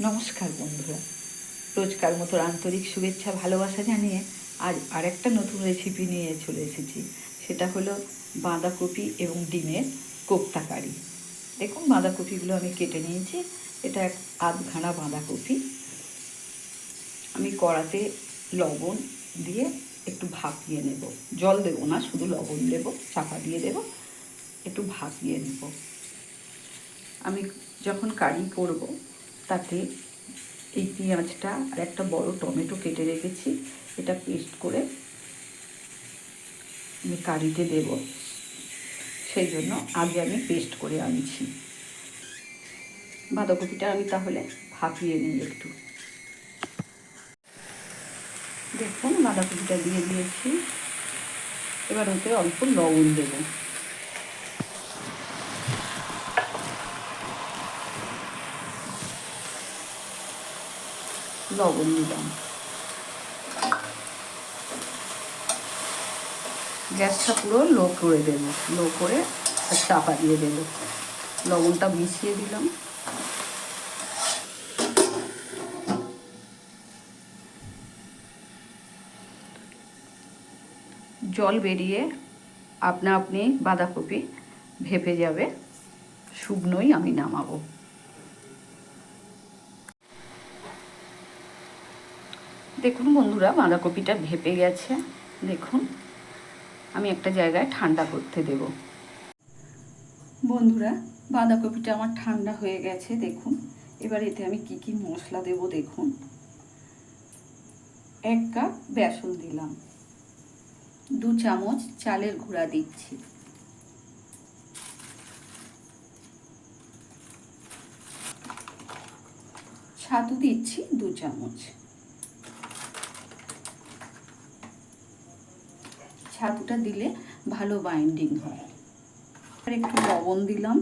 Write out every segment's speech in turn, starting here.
নমস্কার বন্ধুরা। রোজকার মতো আন্তরিক শুভেচ্ছা, ভালোবাসা জানিয়ে আজ আরেকটা নতুন রেসিপি নিয়ে চলে এসেছি। সেটা হলো বাঁধাকপি এবং ডিমের কোপ্তা কারি। দেখুন, বাঁধাকপিগুলো আমি কেটে নিয়েছি। এটা এক আধখানা বাঁধাকপি। আমি কড়াতে লবণ দিয়ে একটু ভাপিয়ে নেব। জল দেবো না, শুধু লবণ দেবো, চাপা দিয়ে দেবো। একটু ভাপিয়ে নেব। আমি যখন কারি করব তাতে এই পেঁয়াজটা আর একটা বড় টমেটো কেটে রেখেছি। এটা পেস্ট করে আমি কারিতে দেব। সেই জন্য আগে আমি পেস্ট করে আনছি। বাঁধাকপিটা আমি তাহলে ভাপিয়ে নিই একটু। দেখুন, বাঁধাকপিটা দিয়ে দিয়েছি। এবার ওতে অল্প লবণ দেবো। লবণ দিলাম গ্যাসটা পুরো লো করে দেব লো করে চাপা দিয়ে দেব লবণটা মিশিয়ে দিলাম জল বেরিয়ে আপনা আপনি বাঁধাকপি ভেপে যাবে। শুকনোই আমি নামাবো। দেখুন বন্ধুরা, বাঁধাকপিটা ভেপে গেছে। দেখুন, আমি একটা জায়গায় ঠান্ডা করতে দেব। বন্ধুরা, বাঁধাকপিটা আমার ঠান্ডা হয়ে গেছে, দেখুন। এবার এতে আমি কি কি মশলা দেব, দেখুন। এক কাপ বেসন দিলাম। দু চামচ চালের গুঁড়া দিচ্ছি। ছাতু দিচ্ছি দু চামচ। ছাতুটা দিলে ভালো বাইন্ডিং হয়। আর একটু লবণ দিলাম।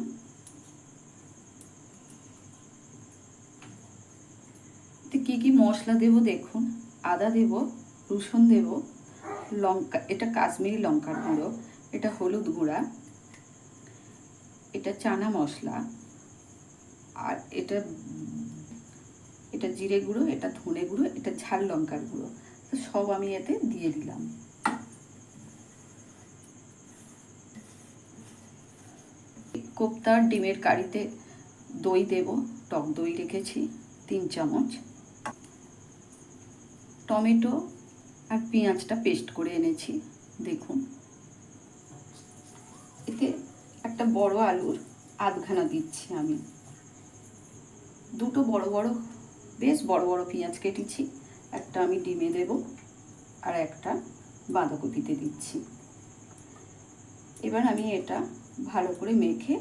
কি কি মশলা দেব দেখুন? আদা দেব, রসুন দেব, লঙ্কা, এটা কাশ্মীরি লঙ্কার গুঁড়ো, এটা হলুদ গুঁড়া, এটা চানা মশলা, আর এটা এটা জিরে গুঁড়ো, এটা ধনে গুঁড়ো, এটা ঝাল লঙ্কার গুঁড়ো। তো সব আমি এতে দিয়ে দিলাম। কোপ্তার ডিমের কারিতে দই দেব, টক দই রেখেছি, তিন চামচ। টমেটো আর পেঁয়াজটা পেস্ট করে এনেছি, দেখুন। এতে একটা বড় আলুর আধখানা দিচ্ছি আমি। দুটো বড় বড়, বেশ বড় বড় পেঁয়াজ কেটেছি, একটা আমি ডিমে দেব আর একটা বাঁধাকপিতে দিচ্ছি। এবার আমি এটা ভালো করে মেখে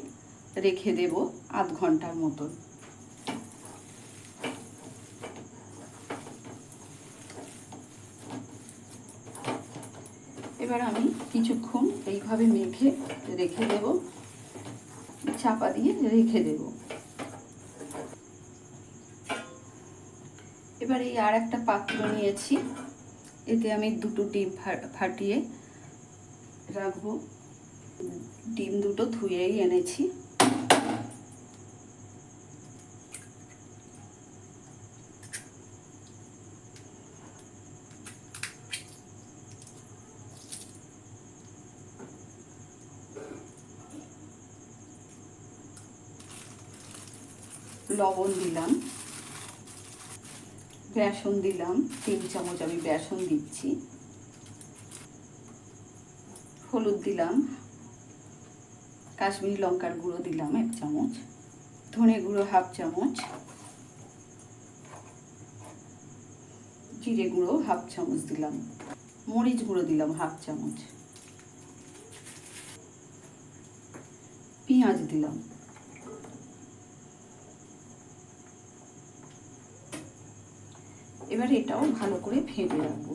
রেখে দেব আধ ঘণ্টার মতন। এবার আমি কিছুক্ষণ এইভাবে মেখে রেখে দেব, চাপা দিয়ে রেখে দেব। এবার এই আর একটা পাত্র নিয়েছি, এতে আমি দুটো ডিম ফাটিয়ে রাখব। ডিম দুটো ধুয়েই এনেছি। লবণ দিলাম, বেসন দিলাম, তিন চামচ আমি বেসন দিচ্ছি। হলুদ দিলাম কাশ্মীরি লঙ্কার গুঁড়ো দিলাম এক চামচ, ধনে গুঁড়ো হাফ চামচ, জিরে গুঁড়ো হাফ চামচ দিলাম, মরিচ গুঁড়ো দিলাম হাফ চামচ, পেঁয়াজ দিলাম। এবার এটাও ভালো করে ফেটে রাখব।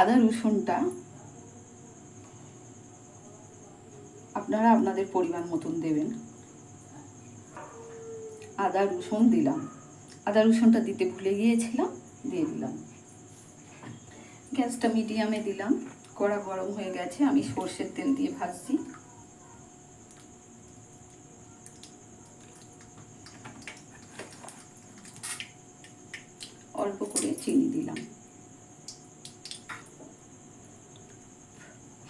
আদা রসুনটা আপনারা আপনাদের পরিমাণ মতন দেবেন। আদা রসুন দিলাম। আদা রসুনটা দিতে ভুলে গিয়েছিলাম, দিয়ে দিলাম। গ্যাসটা মিডিয়ামে দিলাম। কড়া গরম হয়ে গেছে, আমি সর্ষের তেল দিয়ে ভাজছি। অল্প করে চিনি দিলাম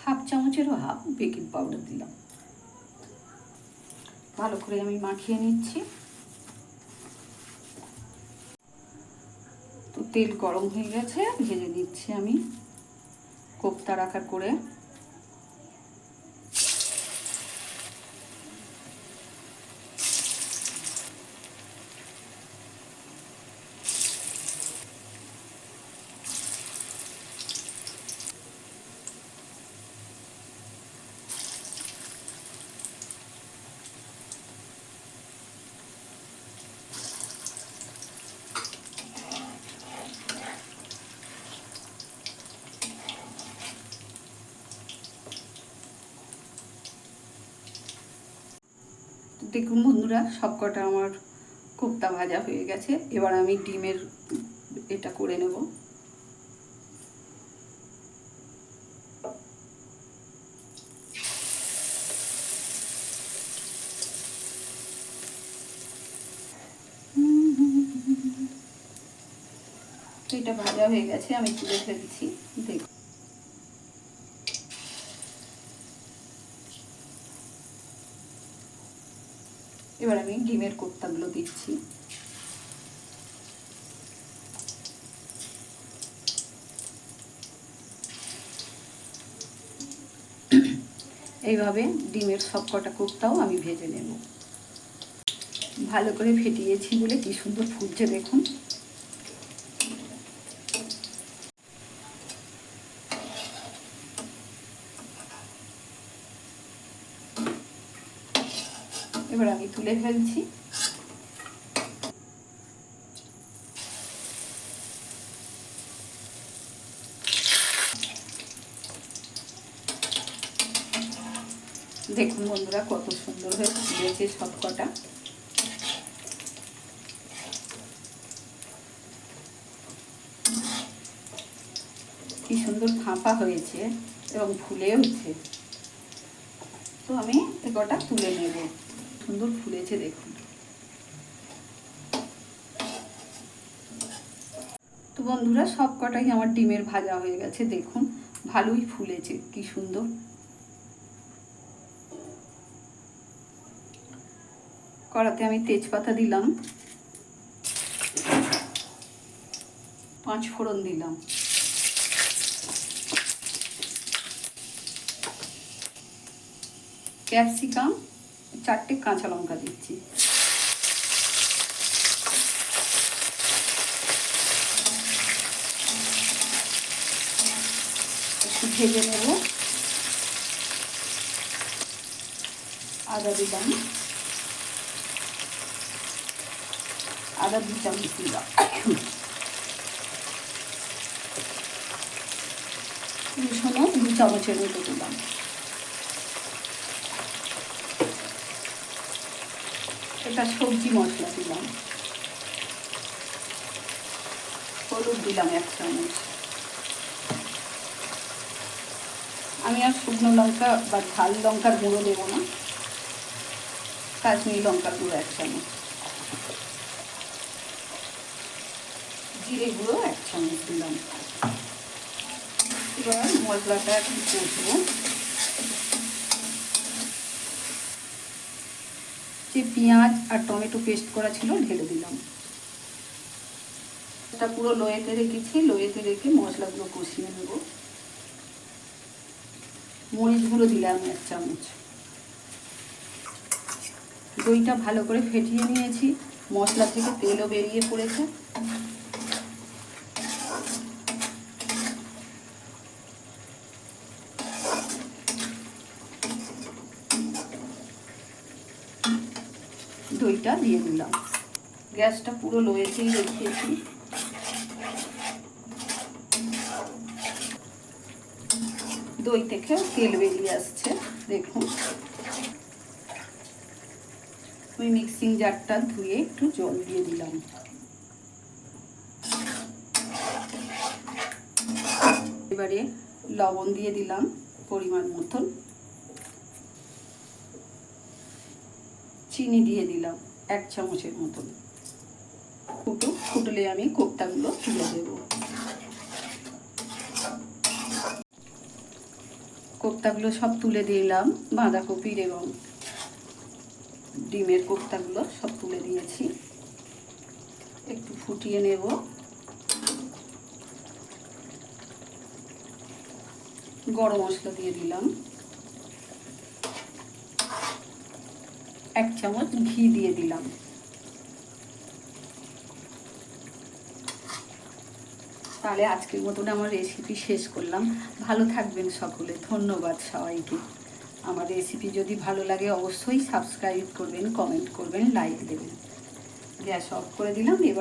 হাফ চামচেরও হাফ বেকিং পাউডার দিলাম। ভালো করে আমি মাখিয়ে নিচ্ছি। তো তেল গরম হয়ে গেছে, ভেজে নিচ্ছি আমি। কোপ্তার আকার করে। দেখুন বন্ধুরা সবকটা আমার কোপ্তা ভাজা হয়ে গেছে। এবার আমি ডিমের এটা করে নেব। এটা ভাজা হয়ে গেছে, আমি তুলে ফেলছি দেখুন এবার আমি ডিমের কোপ্তাগুলো দিচ্ছি। এইভাবে ডিমের সব কটা কোপ্তাও আমি ভেজে নেব। ভালো করে ফেটিয়েছি বলে কি সুন্দর ফুটছে দেখুন এবার আমি তুলে ফেলছি। দেখুন বন্ধুরা, কত সুন্দর হয়ে সব কটা কি সুন্দর ফাঁপা হয়েছে এবং ফুলেওছে তো আমি কটা তুলে নেব। সুন্দর ফুলেছে দেখুন। তো বন্ধুরা সব কটাই আমার ডিমের ভাজা হয়ে গেছে, দেখুন, ভালোই ফুলেছে, কি সুন্দর। কড়াতে আমি তেজপাতা দিলাম, পাঁচ ফোড়ন দিলাম। ক্যাপসিকাম চারটে কাঁচা লঙ্কা দিচ্ছি। ভেজে নেব। আদা দিলাম। আদা দু চামচ দিলাম দু চামচের মতো দিলাম। এটা সবজি মশলা দিলাম। হলুদ দিলাম এক চামচ। আমি আর শুকনো লঙ্কা বা ঝাল লঙ্কার গুঁড়ো দেবো না। কাশ্মীরি লঙ্কার গুঁড়ো এক চামচ। জিরে গুঁড়ো এক চামচ দিলাম। এবার মশলাটা এখন কষবো। যে পেঁয়াজ আর টমেটো পেস্ট করা ছিল, ঢেলে দিলাম। এটা পুরো লোয়েতে রেখেছি, লোয়েতে রেখে মশলাগুলো কষিয়ে নেব। মরিচগুলো দিলাম এক চামচ। দইটা ভালো করে ফেটিয়ে নিয়েছি। মশলা থেকে তেলও বেরিয়ে পড়েছে। দইটা দিয়ে দিলাম। গ্যাসটা পুরো লোয়েতেই রেখেছি। দই থেকে তেল বেরিয়ে আসছে, দেখুন। ওই মিক্সিং জারটা ধুয়ে একটু জল দিয়ে দিলাম। এবারে লবণ দিয়ে দিলাম পরিমাণ মতন। চিনি দিয়ে দিলাম এক চামচের মতন। ফুটুক ফুটলে আমি কোপ্তাগুলো তুলে দেব। কোপ্তাগুলো সব তুলে দিলাম বাঁধাকপির এবং ডিমের কোপ্তাগুলো সব তুলে দিয়েছি। একটু ফুটিয়ে নেব। গরম মশলা দিয়ে দিলাম। এক চামচ ঘি দিয়ে দিলাম। তাহলে আজকের মতন আমার রেসিপি শেষ করলাম। ভালো থাকবেন সকলে। ধন্যবাদ সবাইকে। আমার রেসিপি যদি ভালো লাগে অবশ্যই সাবস্ক্রাইব করবেন কমেন্ট করবেন লাইক দেবেন। গ্যাস অফ করে দিলাম, এবার